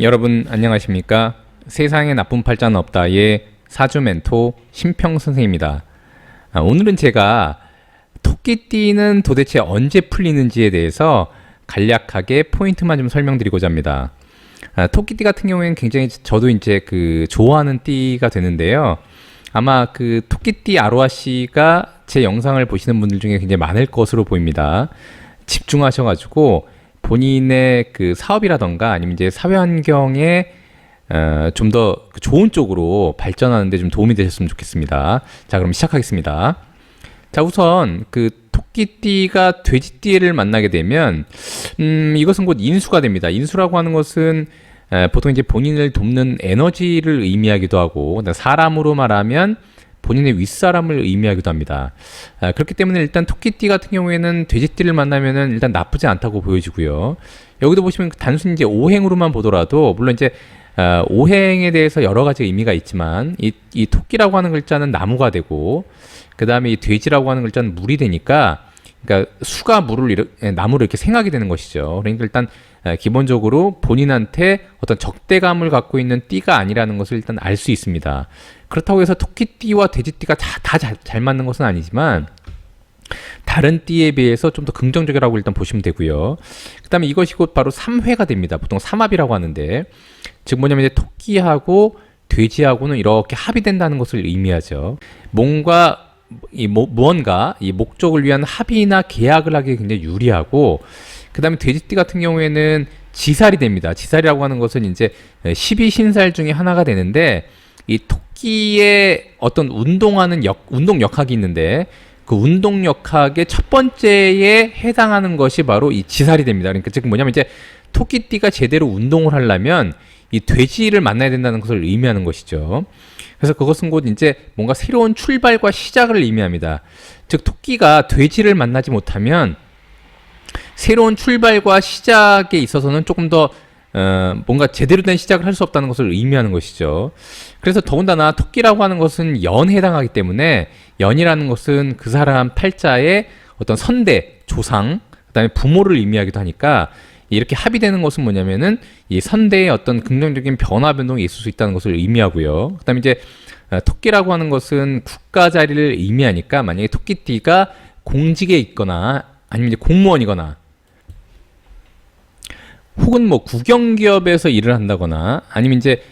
여러분 안녕하십니까? 세상에 나쁜 팔자는 없다의 사주 멘토 심평 선생입니다. 아, 오늘은 제가 토끼띠는 도대체 언제 풀리는지에 대해서 간략하게 포인트만 좀 설명드리고자 합니다. 아, 토끼띠 같은 경우에는 굉장히 저도 이제 그 좋아하는 띠가 되는데요. 아마 그 토끼띠 아로하 씨가 제 영상을 보시는 분들 중에 굉장히 많을 것으로 보입니다. 집중하셔가지고 본인의 그 사업이라던가 아니면 이제 사회 환경에 어, 좀 더 좋은 쪽으로 발전하는데 좀 도움이 되셨으면 좋겠습니다. 자, 그럼 시작하겠습니다. 자, 우선 그 토끼띠가 돼지띠를 만나게 되면 음, 이것은 곧 인수가 됩니다. 인수라고 하는 것은 에, 보통 이제 본인을 돕는 에너지를 의미하기도 하고 사람으로 말하면 본인의 윗사람을 의미하기도 합니다. 아, 그렇기 때문에 일단 토끼띠 같은 경우에는 돼지띠를 만나면은 일단 나쁘지 않다고 보여지고요. 여기도 보시면 단순히 이제 오행으로만 보더라도 물론 이제 아, 오행에 대해서 여러 가지 의미가 있지만 이, 이 토끼라고 하는 글자는 나무가 되고 그 다음에 이 돼지라고 하는 글자는 물이 되니까 그러니까 수가 물을 이렇게, 예, 나무를 이렇게 생하게 되는 것이죠. 그러니까 일단 에, 기본적으로 본인한테 어떤 적대감을 갖고 있는 띠가 아니라는 것을 일단 알 수 있습니다. 그렇다고 해서 토끼띠와 돼지띠가 다잘 맞는 것은 아니지만 다른 띠에 비해서 좀 더 긍정적이라고 일단 보시면 되고요. 그 다음에 이것이 곧 바로 삼회가 됩니다. 보통 삼합이라고 하는데 즉 뭐냐면 이제 토끼하고 돼지하고는 이렇게 합의된다는 것을 의미하죠. 뭔가 이 뭐, 무언가 이 목적을 위한 합의나 계약을 하기에 굉장히 유리하고 그다음에 돼지띠 같은 경우에는 지살이 됩니다. 지살이라고 하는 것은 이제 12신살 중에 하나가 되는데 이 토끼의 어떤 운동하는 역, 운동 역학이 있는데 그 운동 역학의 첫 번째에 해당하는 것이 바로 이 지살이 됩니다. 그러니까 즉 뭐냐면 이제 토끼띠가 제대로 운동을 하려면 이 돼지를 만나야 된다는 것을 의미하는 것이죠. 그래서 그것은 곧 이제 뭔가 새로운 출발과 시작을 의미합니다. 즉 토끼가 돼지를 만나지 못하면 새로운 출발과 시작에 있어서는 조금 더 어, 뭔가 제대로 된 시작을 할 수 없다는 것을 의미하는 것이죠. 그래서 더군다나 토끼라고 하는 것은 연에 해당하기 때문에 연이라는 것은 그 사람 팔자의 어떤 선대, 조상, 그 다음에 부모를 의미하기도 하니까 이렇게 합의되는 것은 뭐냐면은 이 선대의 어떤 긍정적인 변화 변동이 있을 수 있다는 것을 의미하고요. 그다음에 이제 어, 토끼라고 하는 것은 국가 자리를 의미하니까 만약에 토끼띠가 공직에 있거나 아니면 이제 공무원이거나 혹은 뭐 국영기업에서 일을 한다거나 아니면 이제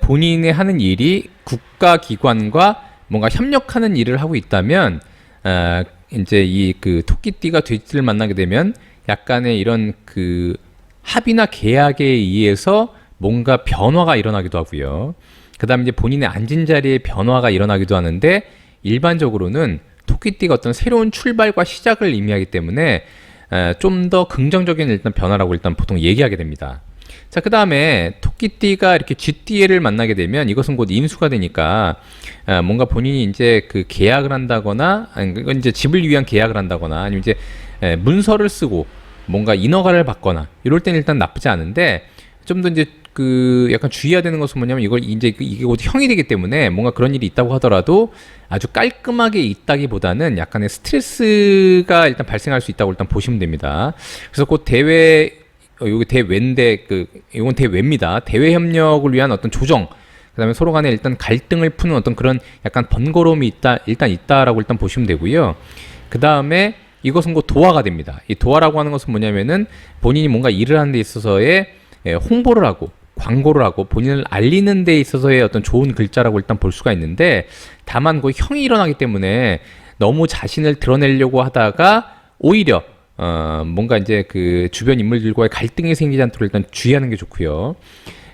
본인의 하는 일이 국가기관과 뭔가 협력하는 일을 하고 있다면 어, 이제 이 그 토끼띠가 돼지를 만나게 되면 약간의 이런 그 합의나 계약에 의해서 뭔가 변화가 일어나기도 하고요. 그다음에 이제 본인의 앉은 자리에 변화가 일어나기도 하는데 일반적으로는 토끼띠가 어떤 새로운 출발과 시작을 의미하기 때문에 좀 더 긍정적인 일단 변화라고 일단 보통 얘기하게 됩니다. 자, 그 다음에 토끼띠가 이렇게 쥐띠를 만나게 되면 이것은 곧 인수가 되니까 뭔가 본인이 이제 그 계약을 한다거나, 이제 집을 위한 계약을 한다거나 아니면 이제 문서를 쓰고 뭔가 인허가를 받거나 이럴 때는 일단 나쁘지 않은데 좀 더 이제 그 약간 주의해야 되는 것은 뭐냐면 이걸 이제 그 이게 곧 형이 되기 때문에 뭔가 그런 일이 있다고 하더라도 아주 깔끔하게 있다기보다는 약간의 스트레스가 일단 발생할 수 있다고 일단 보시면 됩니다. 그래서 곧 대회 어, 요게 대외인데 그 이건 대외입니다. 대외 협력을 위한 어떤 조정 그다음에 서로 간에 일단 갈등을 푸는 어떤 그런 약간 번거로움이 있다 일단 있다라고 일단 보시면 되고요. 그 다음에 이것은 곧 도화가 됩니다. 이 도화라고 하는 것은 뭐냐면은 본인이 뭔가 일을 하는 데 있어서의 예, 홍보를 하고 광고를 하고 본인을 알리는 데 있어서의 어떤 좋은 글자라고 일단 볼 수가 있는데 다만 그 형이 일어나기 때문에 너무 자신을 드러내려고 하다가 오히려 어 뭔가 이제 그 주변 인물들과의 갈등이 생기지 않도록 일단 주의하는 게 좋고요.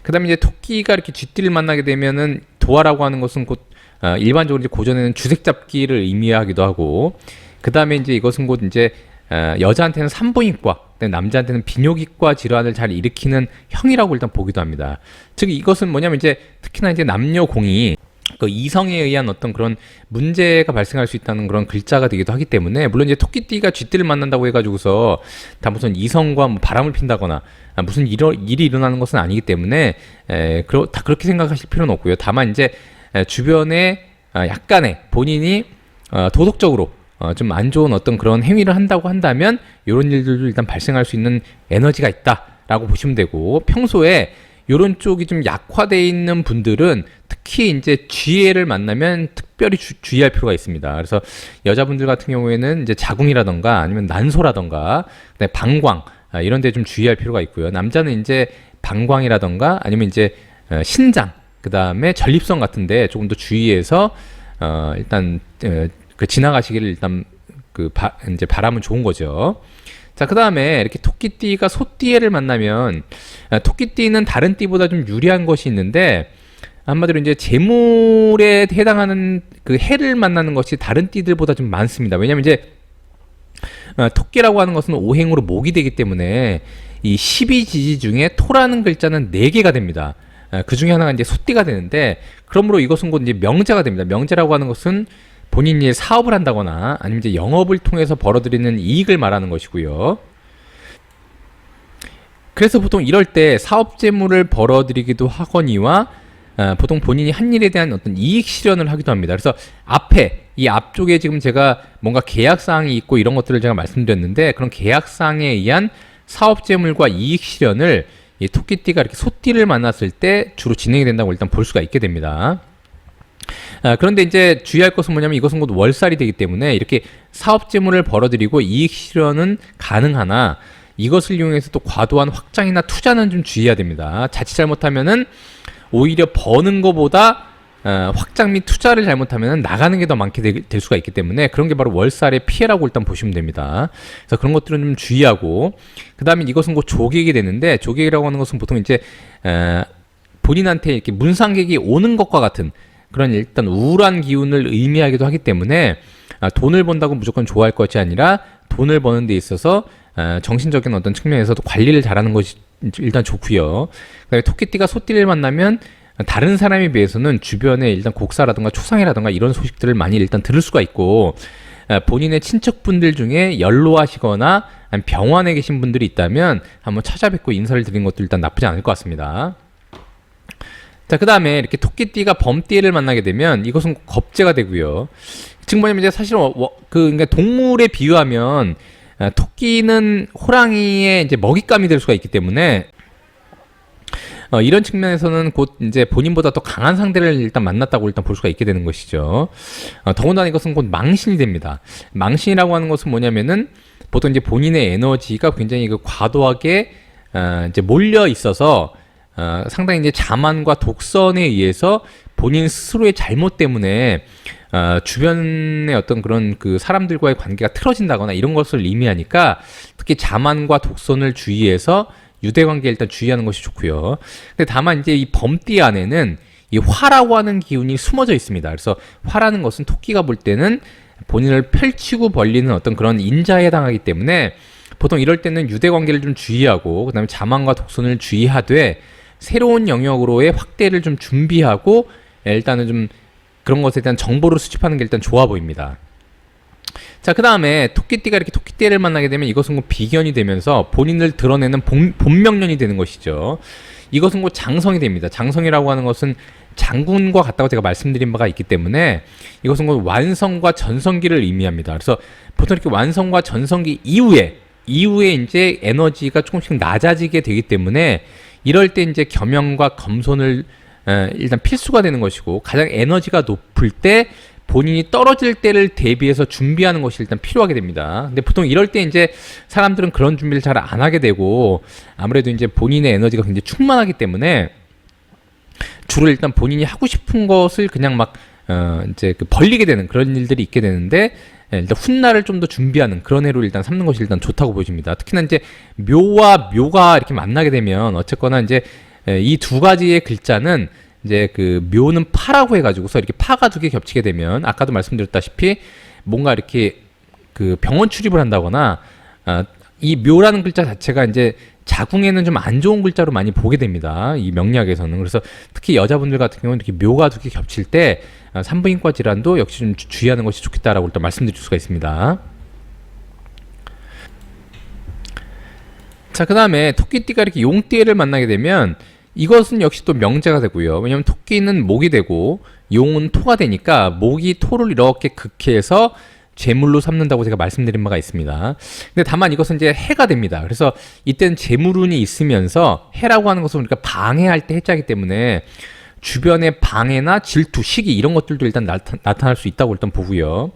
그다음에 이제 토끼가 이렇게 쥐띠를 만나게 되면은 도화라고 하는 것은 곧 어, 일반적으로 이제 고전에는 주색 잡기를 의미하기도 하고 그 다음에 이제 이것은 곧 이제 어, 여자한테는 산부인과 남자한테는 비뇨기과 질환을 잘 일으키는 형이라고 일단 보기도 합니다. 즉 이것은 뭐냐면 이제 특히나 이제 남녀 공이 그 이성에 의한 어떤 그런 문제가 발생할 수 있다는 그런 글자가 되기도 하기 때문에 물론 이제 토끼띠가 쥐띠를 만난다고 해가지고서 다 무슨 이성과 뭐 바람을 핀다거나 무슨 일어, 일이 일어나는 것은 아니기 때문에 에, 그러, 다 그렇게 생각하실 필요는 없고요. 다만 이제 에, 주변에 아, 약간의 본인이 어, 도덕적으로 어, 좀 안 좋은 어떤 그런 행위를 한다고 한다면 이런 일들도 일단 발생할 수 있는 에너지가 있다라고 보시면 되고 평소에 요런 쪽이 좀 약화돼 있는 분들은 특히 이제 쥐해를 만나면 특별히 주, 주의할 필요가 있습니다. 그래서 여자분들 같은 경우에는 이제 자궁이라던가 아니면 난소라던가 방광 아, 이런 데 좀 주의할 필요가 있고요. 남자는 이제 방광이라던가 아니면 이제 어, 신장 그다음에 전립선 같은 데 조금 더 주의해서 어 일단 어, 그 지나가시기를 일단 그 바, 이제 바람은 좋은 거죠. 자, 그 다음에 이렇게 토끼띠가 소띠해를 만나면 아, 토끼띠는 다른 띠보다 좀 유리한 것이 있는데 한마디로 이제 재물에 해당하는 그 해를 만나는 것이 다른 띠들보다 좀 많습니다. 왜냐면 이제 어, 토끼라고 하는 것은 오행으로 목이 되기 때문에 이 12지지 중에 토라는 글자는 4개가 됩니다. 어, 그 중에 하나가 이제 소띠가 되는데 그러므로 이것은 곧 이제 명제가 됩니다. 명제라고 하는 것은 본인이 사업을 한다거나 아니면 이제 영업을 통해서 벌어들이는 이익을 말하는 것이고요. 그래서 보통 이럴 때 사업 재물을 벌어들이기도 하거니와 어, 보통 본인이 한 일에 대한 어떤 이익 실현을 하기도 합니다. 그래서 앞에 이 앞쪽에 지금 제가 뭔가 계약 사항이 있고 이런 것들을 제가 말씀드렸는데 그런 계약 사항에 의한 사업 재물과 이익 실현을 이 토끼띠가 이렇게 소띠를 만났을 때 주로 진행이 된다고 일단 볼 수가 있게 됩니다. 아, 그런데 이제 주의할 것은 뭐냐면 이것은 곧 월살이 되기 때문에 이렇게 사업 재물을 벌어들이고 이익 실현은 가능하나 이것을 이용해서 또 과도한 확장이나 투자는 좀 주의해야 됩니다. 자칫 잘못하면은 오히려 버는 것보다 어, 확장 및 투자를 잘못하면 나가는 게 더 많게 되, 될 수가 있기 때문에 그런 게 바로 월살의 피해라고 일단 보시면 됩니다. 그래서 그런 것들은 좀 주의하고 그 다음에 이것은 곧 조객이 되는데 조객이라고 하는 것은 보통 이제 어, 본인한테 이렇게 문상객이 오는 것과 같은 그런 일단 우울한 기운을 의미하기도 하기 때문에 아, 돈을 번다고 무조건 좋아할 것이 아니라 돈을 버는 데 있어서 아, 정신적인 어떤 측면에서도 관리를 잘하는 것이 일단 좋고요. 그다음에 토끼띠가 소띠를 만나면 다른 사람에 비해서는 주변에 일단 곡사라든가 초상이라든가 이런 소식들을 많이 일단 들을 수가 있고 아, 본인의 친척분들 중에 연로하시거나 병원에 계신 분들이 있다면 한번 찾아뵙고 인사를 드리는 것도 일단 나쁘지 않을 것 같습니다. 자, 그 다음에 이렇게 토끼띠가 범띠를 만나게 되면 이것은 겁재가 되고요. 지금 뭐냐면 이제 사실은 그, 그러니까 동물에 비유하면 아, 토끼는 호랑이의 이제 먹잇감이 될 수가 있기 때문에 어, 이런 측면에서는 곧 이제 본인보다 더 강한 상대를 일단 만났다고 일단 볼 수가 있게 되는 것이죠. 어, 더군다나 이것은 곧 망신이 됩니다. 망신이라고 하는 것은 뭐냐면은 보통 이제 본인의 에너지가 굉장히 그 과도하게 어, 이제 몰려 있어서 어, 상당히 이제 자만과 독선에 의해서 본인 스스로의 잘못 때문에 어, 주변의 어떤 그런 그 사람들과의 관계가 틀어진다거나 이런 것을 의미하니까 특히 자만과 독선을 주의해서 유대 관계에 일단 주의하는 것이 좋고요. 근데 다만 이제 이 범띠 안에는 이 화라고 하는 기운이 숨어져 있습니다. 그래서 화라는 것은 토끼가 볼 때는 본인을 펼치고 벌리는 어떤 그런 인자에 해당하기 때문에 보통 이럴 때는 유대 관계를 좀 주의하고 그다음에 자만과 독선을 주의하되 새로운 영역으로의 확대를 좀 준비하고 일단은 좀 그런 것에 대한 정보를 수집하는 게 일단 좋아 보입니다. 자, 그 다음에 토끼띠가 이렇게 토끼띠를 만나게 되면 이것은 곧 비견이 되면서 본인을 드러내는 본, 본명년이 되는 것이죠. 이것은 곧 장성이 됩니다. 장성이라고 하는 것은 장군과 같다고 제가 말씀드린 바가 있기 때문에 이것은 곧 완성과 전성기를 의미합니다. 그래서 보통 이렇게 완성과 전성기 이후에 이후에 이제 에너지가 조금씩 낮아지게 되기 때문에 이럴 때 이제 겸용과 겸손을 에, 일단 필수가 되는 것이고 가장 에너지가 높을 때 본인이 떨어질 때를 대비해서 준비하는 것이 일단 필요하게 됩니다. 근데 보통 이럴 때 이제 사람들은 그런 준비를 잘 안 하게 되고 아무래도 이제 본인의 에너지가 굉장히 충만하기 때문에 주로 일단 본인이 하고 싶은 것을 그냥 막 어, 이제 그 벌리게 되는 그런 일들이 있게 되는데 예, 일단 훗날을 좀 더 준비하는 그런 해로 일단 삼는 것이 일단 좋다고 보여집니다. 특히나 이제 묘와 묘가 이렇게 만나게 되면 어쨌거나 이제 이 두 가지의 글자는 이제 그 묘는 파라고 해가지고서 이렇게 파가 두 개 겹치게 되면 아까도 말씀드렸다시피 뭔가 이렇게 그 병원 출입을 한다거나 아, 이 묘라는 글자 자체가 이제 자궁에는 좀 안 좋은 글자로 많이 보게 됩니다. 이 명리학에서는 그래서 특히 여자분들 같은 경우는 이렇게 묘가 두 개 겹칠 때 아, 산부인과 질환도 역시 좀 주- 주의하는 것이 좋겠다라고 일단 말씀드릴 수가 있습니다. 자, 그 다음에 토끼띠가 이렇게 용띠를 만나게 되면 이것은 역시 또 명제가 되고요. 왜냐하면 토끼는 목이 되고 용은 토가 되니까 목이 토를 이렇게 극해서 재물로 삼는다고 제가 말씀드린 바가 있습니다. 근데 다만 이것은 이제 해가 됩니다. 그래서 이때는 재물운이 있으면서 해라고 하는 것은 우리가 방해할 때 해자기 때문에 주변의 방해나 질투, 시기 이런 것들도 일단 나타, 나타 날 수 있다고 일단 보고요.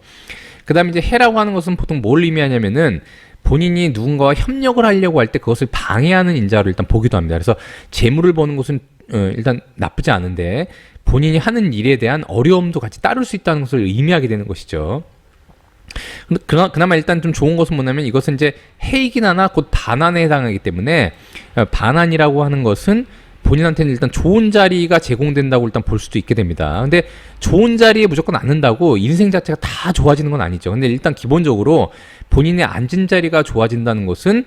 그 다음에 이제 해라고 하는 것은 보통 뭘 의미하냐면은 본인이 누군가와 협력을 하려고 할 때 그것을 방해하는 인자로 일단 보기도 합니다. 그래서 재물을 버는 것은 어, 일단 나쁘지 않은데 본인이 하는 일에 대한 어려움도 같이 따를 수 있다는 것을 의미하게 되는 것이죠. 그나, 그나마 일단 좀 좋은 것은 뭐냐면 이것은 이제 해이긴 하나 곧 반환에 해당하기 때문에 어, 반환이라고 하는 것은 본인한테는 일단 좋은 자리가 제공된다고 일단 볼 수도 있게 됩니다. 근데 좋은 자리에 무조건 앉는다고 인생 자체가 다 좋아지는 건 아니죠. 근데 일단 기본적으로 본인의 앉은 자리가 좋아진다는 것은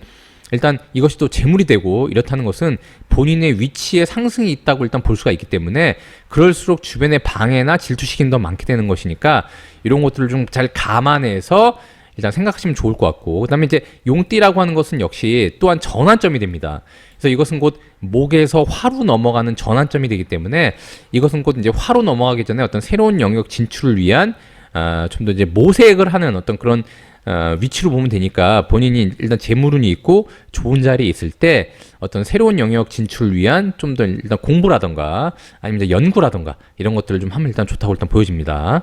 일단 이것이 또 재물이 되고 이렇다는 것은 본인의 위치에 상승이 있다고 일단 볼 수가 있기 때문에 그럴수록 주변의 방해나 질투시키는 더 많게 되는 것이니까 이런 것들을 좀 잘 감안해서 일단 생각하시면 좋을 것 같고 그다음에 이제 용띠라고 하는 것은 역시 또한 전환점이 됩니다. 그래서 이것은 곧 목에서 화로 넘어가는 전환점이 되기 때문에 이것은 곧 이제 화로 넘어가기 전에 어떤 새로운 영역 진출을 위한 아, 좀 더 이제 모색을 하는 어떤 그런 어, 위치로 보면 되니까 본인이 일단 재물운이 있고 좋은 자리에 있을 때 어떤 새로운 영역 진출을 위한 좀 더 일단 공부라던가 아니면 연구라던가 이런 것들을 좀 하면 일단 좋다고 일단 보여집니다.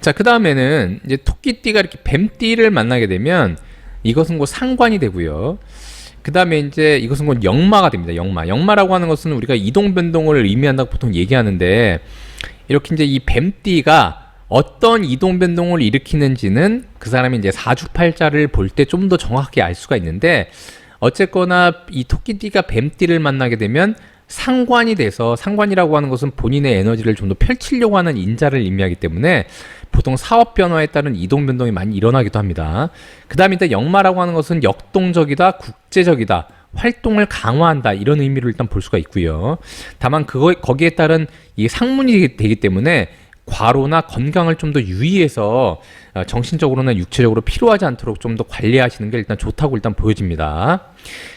자, 그 다음에는 이제 토끼띠가 이렇게 뱀띠를 만나게 되면 이것은 곧 상관이 되고요. 그 다음에 이제 이것은 곧 역마가 됩니다. 역마. 역마라고 하는 것은 우리가 이동 변동을 의미한다고 보통 얘기하는데 이렇게 이제 이 뱀띠가 어떤 이동 변동을 일으키는지는 그 사람이 이제 사주팔자를 볼 때 좀 더 정확하게 알 수가 있는데 어쨌거나 이 토끼띠가 뱀띠를 만나게 되면 상관이 돼서 상관이라고 하는 것은 본인의 에너지를 좀 더 펼치려고 하는 인자를 의미하기 때문에 보통 사업 변화에 따른 이동 변동이 많이 일어나기도 합니다. 그 다음에 일단 역마라고 하는 것은 역동적이다, 국제적이다, 활동을 강화한다 이런 의미로 일단 볼 수가 있고요. 다만 그거 거기에 따른 이 상문이 되기 때문에 과로나 건강을 좀 더 유의해서 어, 정신적으로나 육체적으로 필요하지 않도록 좀 더 관리하시는 게 일단 좋다고 일단 보여집니다.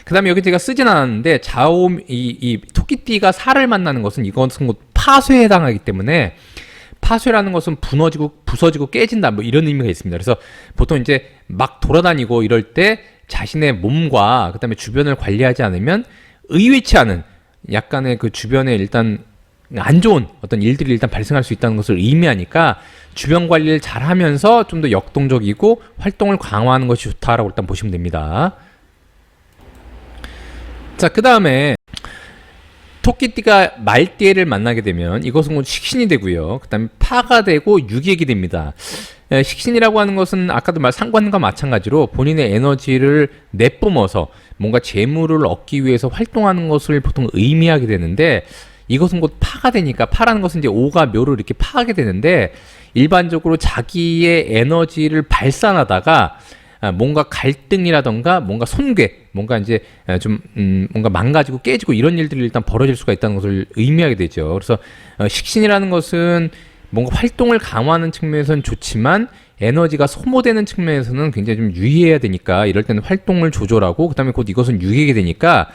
그 다음에 여기 제가 쓰진 않았는데 자옴 이, 이 토끼띠가 살을 만나는 것은 이것은 곧 파쇄에 해당하기 때문에 파쇄라는 것은 무너지고 부서지고 깨진다 뭐 이런 의미가 있습니다. 그래서 보통 이제 막 돌아다니고 이럴 때 자신의 몸과 그다음에 주변을 관리하지 않으면 의외치 않은 약간의 그 주변에 일단 안 좋은 어떤 일들이 일단 발생할 수 있다는 것을 의미하니까 주변 관리를 잘 하면서 좀 더 역동적이고 활동을 강화하는 것이 좋다라고 일단 보시면 됩니다. 자, 그 다음에 토끼띠가 말띠를 만나게 되면 이것은 곧 식신이 되고요. 그 다음에 파가 되고 유객이 됩니다. 에, 식신이라고 하는 것은 아까도 말 상관과 마찬가지로 본인의 에너지를 내뿜어서 뭔가 재물을 얻기 위해서 활동하는 것을 보통 의미하게 되는데 이것은 곧 파가 되니까 파라는 것은 이제 오가 묘를 이렇게 파하게 되는데 일반적으로 자기의 에너지를 발산하다가 아, 뭔가 갈등이라던가 뭔가 손괴, 뭔가 이제 아, 좀 음, 뭔가 망가지고 깨지고 이런 일들이 일단 벌어질 수가 있다는 것을 의미하게 되죠. 그래서 어, 식신이라는 것은 뭔가 활동을 강화하는 측면에서는 좋지만 에너지가 소모되는 측면에서는 굉장히 좀 유의해야 되니까 이럴 때는 활동을 조절하고 그다음에 곧 이것은 유익이 되니까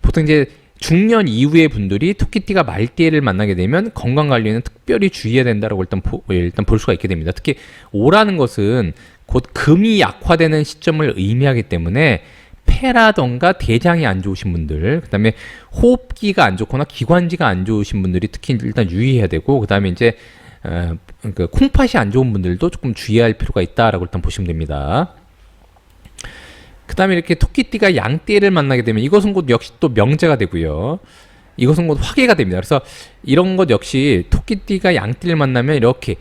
보통 이제 중년 이후의 분들이 토끼띠가 말띠를 만나게 되면 건강 관리에는 특별히 주의해야 된다라고 일단 보, 일단 볼 수가 있게 됩니다. 특히 오라는 것은 곧 금이 약화되는 시점을 의미하기 때문에 폐라던가 대장이 안 좋으신 분들, 그다음에 호흡기가 안 좋거나 기관지가 안 좋으신 분들이 특히 일단 유의해야 되고, 그다음에 이제 어, 그 콩팥이 안 좋은 분들도 조금 주의할 필요가 있다라고 일단 보시면 됩니다. 그 다음에 이렇게 토끼띠가 양띠를 만나게 되면 이것은 곧 역시 또 명제가 되고요. 이것은 곧 화계가 됩니다. 그래서 이런 것 역시 토끼띠가 양띠를 만나면 이렇게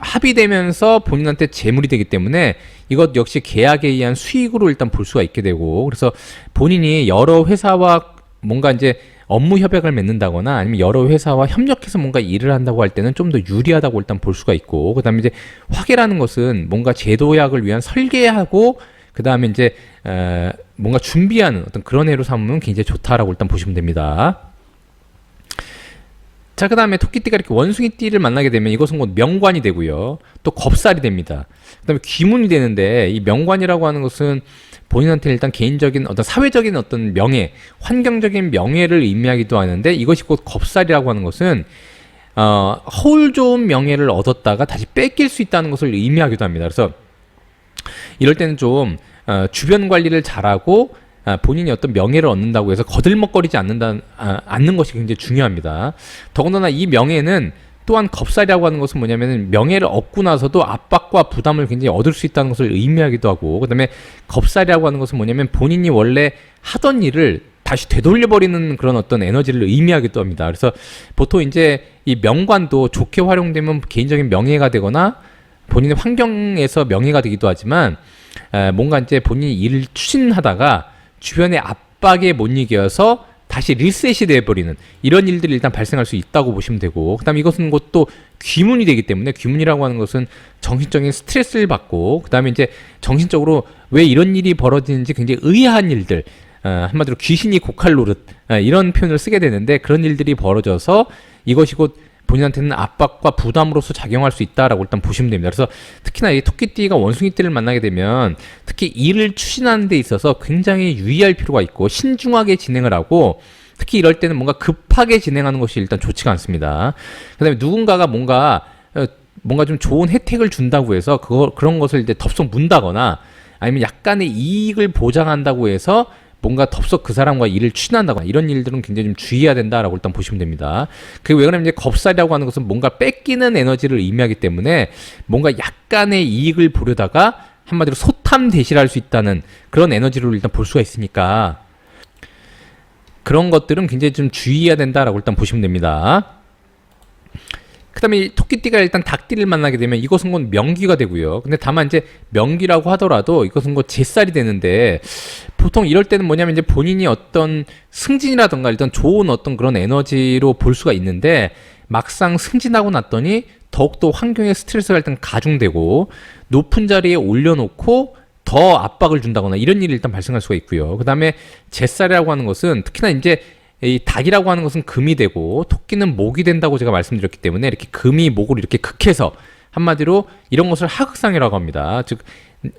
합의되면서 본인한테 재물이 되기 때문에 이것 역시 계약에 의한 수익으로 일단 볼 수가 있게 되고 그래서 본인이 여러 회사와 뭔가 이제 업무 협약을 맺는다거나 아니면 여러 회사와 협력해서 뭔가 일을 한다고 할 때는 좀 더 유리하다고 일단 볼 수가 있고 그다음에 이제 화계라는 것은 뭔가 제도약을 위한 설계하고 그 다음에 이제 에, 뭔가 준비하는 어떤 그런 애로 삼으면 굉장히 좋다라고 일단 보시면 됩니다. 자, 그 다음에 토끼띠가 이렇게 원숭이띠를 만나게 되면 이것은 곧 명관이 되고요. 또 겁살이 됩니다. 그 다음에 귀문이 되는데 이 명관이라고 하는 것은 본인한테 일단 개인적인 어떤 사회적인 어떤 명예, 환경적인 명예를 의미하기도 하는데 이것이 곧 겁살이라고 하는 것은 어, 허울 좋은 명예를 얻었다가 다시 뺏길 수 있다는 것을 의미하기도 합니다. 그래서 이럴 때는 좀 어, 주변 관리를 잘하고 아, 본인이 어떤 명예를 얻는다고 해서 거들먹거리지 않는다, 아, 않는 것이 굉장히 중요합니다. 더군다나 이 명예는 또한 겁살이라고 하는 것은 뭐냐면은 명예를 얻고 나서도 압박과 부담을 굉장히 얻을 수 있다는 것을 의미하기도 하고 그다음에 겁살이라고 하는 것은 뭐냐면 본인이 원래 하던 일을 다시 되돌려버리는 그런 어떤 에너지를 의미하기도 합니다. 그래서 보통 이제 이 명관도 좋게 활용되면 개인적인 명예가 되거나 본인의 환경에서 명예가 되기도 하지만 에, 뭔가 이제 본인이 일을 추진하다가 주변의 압박에 못 이겨서 다시 리셋이 돼버리는 이런 일들이 일단 발생할 수 있다고 보시면 되고 그다음에 이것은 곧또 귀문이 되기 때문에 귀문이라고 하는 것은 정신적인 스트레스를 받고 그다음에 이제 정신적으로 왜 이런 일이 벌어지는지 굉장히 의아한 일들 어, 한마디로 귀신이 고칼 노릇 어, 이런 표현을 쓰게 되는데 그런 일들이 벌어져서 이것이 곧 본인한테는 압박과 부담으로서 작용할 수 있다라고 일단 보시면 됩니다. 그래서 특히나 이 토끼띠가 원숭이띠를 만나게 되면 특히 일을 추진하는 데 있어서 굉장히 유의할 필요가 있고 신중하게 진행을 하고 특히 이럴 때는 뭔가 급하게 진행하는 것이 일단 좋지가 않습니다. 그다음에 누군가가 뭔가 어, 뭔가 좀 좋은 혜택을 준다고 해서 그거 그런 것을 이제 덥석 문다거나 아니면 약간의 이익을 보장한다고 해서 뭔가 덥석 그 사람과 일을 추진한다거나 이런 일들은 굉장히 좀 주의해야 된다라고 일단 보시면 됩니다. 그게 왜 그러냐면 이제 겁살이라고 하는 것은 뭔가 뺏기는 에너지를 의미하기 때문에 뭔가 약간의 이익을 보려다가 한마디로 소탐 대실할 수 있다는 그런 에너지를 일단 볼 수가 있으니까 그런 것들은 굉장히 좀 주의해야 된다라고 일단 보시면 됩니다. 그다음에 이 토끼띠가 일단 닭띠를 만나게 되면 이것은 곧 명기가 되고요. 근데 다만 이제 명기라고 하더라도 이것은 곧 제살이 되는데 보통 이럴 때는 뭐냐면 이제 본인이 어떤 승진이라던가 일단 좋은 어떤 그런 에너지로 볼 수가 있는데 막상 승진하고 났더니 더욱더 환경의 스트레스가 일단 가중되고 높은 자리에 올려놓고 더 압박을 준다거나 이런 일이 일단 발생할 수가 있고요. 그 다음에 제살이라고 하는 것은 특히나 이제 이 닭이라고 하는 것은 금이 되고 토끼는 목이 된다고 제가 말씀드렸기 때문에 이렇게 금이 목을 이렇게 극해서 한마디로 이런 것을 하극상이라고 합니다. 즉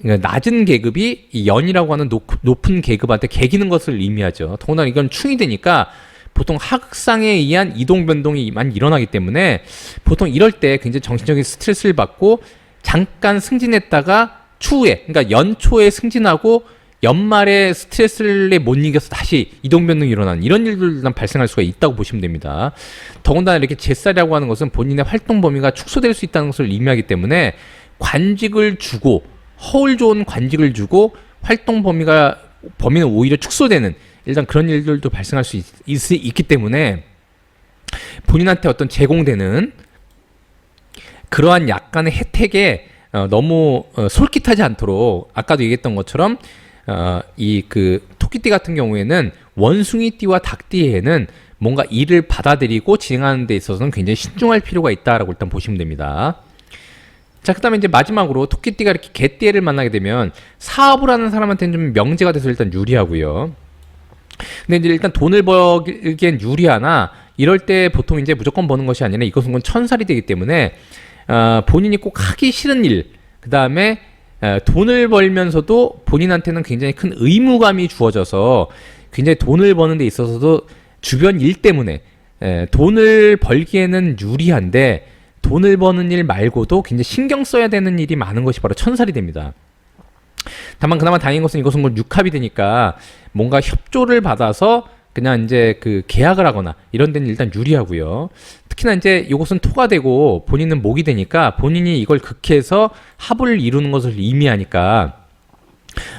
낮은 계급이 이 연이라고 하는 높, 높은 계급한테 개기는 것을 의미하죠. 더군다나 이건 충이 되니까 보통 하극상에 의한 이동 변동이 많이 일어나기 때문에 보통 이럴 때 굉장히 정신적인 스트레스를 받고 잠깐 승진했다가 추후에 그러니까 연초에 승진하고 연말에 스트레스를 못 이겨서 다시 이동 변동이 일어나는 이런 일들 일단 발생할 수가 있다고 보시면 됩니다. 더군다나 이렇게 제살이라고 하는 것은 본인의 활동 범위가 축소될 수 있다는 것을 의미하기 때문에 관직을 주고 허울 좋은 관직을 주고 활동 범위가 범위는 오히려 축소되는 일단 그런 일들도 발생할 수 있, 있, 있기 때문에 본인한테 어떤 제공되는 그러한 약간의 혜택에 어, 너무 어, 솔깃하지 않도록 아까도 얘기했던 것처럼 어, 이그 토끼띠 같은 경우에는 원숭이띠와 닭띠에는 뭔가 일을 받아들이고 진행하는 데 있어서는 굉장히 신중할 필요가 있다라고 일단 보시면 됩니다. 자, 그 다음에 이제 마지막으로 토끼띠가 이렇게 개띠를 만나게 되면 사업을 하는 사람한테는 좀 명제가 돼서 일단 유리하고요. 근데 이제 일단 돈을 벌기엔 유리하나 이럴 때 보통 이제 무조건 버는 것이 아니라 이것은 건 천살이 되기 때문에 어, 본인이 꼭 하기 싫은 일, 그 다음에 돈을 벌면서도 본인한테는 굉장히 큰 의무감이 주어져서 굉장히 돈을 버는 데 있어서도 주변 일 때문에 에, 돈을 벌기에는 유리한데 돈을 버는 일 말고도 굉장히 신경 써야 되는 일이 많은 것이 바로 천살이 됩니다. 다만 그나마 다행인 것은 이것은 뭐 육합이 되니까 뭔가 협조를 받아서 그냥 이제 그 계약을 하거나 이런 데는 일단 유리하고요. 특히나 이제 이것은 토가 되고 본인은 목이 되니까 본인이 이걸 극해서 합을 이루는 것을 의미하니까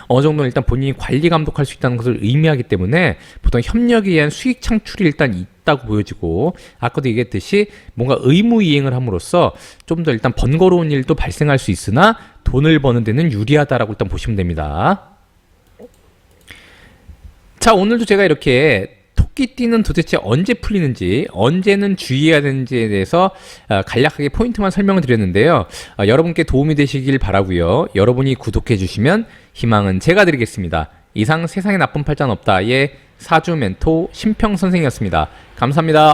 어느 정도 일단 본인이 관리 감독할 수 있다는 것을 의미하기 때문에 보통 협력에 의한 수익 창출이 일단 있다고 보여지고 아까도 얘기했듯이 뭔가 의무 이행을 함으로써 좀 더 일단 번거로운 일도 발생할 수 있으나 돈을 버는 데는 유리하다라고 일단 보시면 됩니다. 자, 오늘도 제가 이렇게 토끼띠는 도대체 언제 풀리는지, 언제는 주의해야 되는지에 대해서 어, 간략하게 포인트만 설명을 드렸는데요. 어, 여러분께 도움이 되시길 바라고요. 여러분이 구독해 주시면 희망은 제가 드리겠습니다. 이상 세상에 나쁜 팔자는 없다의 사주 멘토 심평 선생이었습니다. 감사합니다.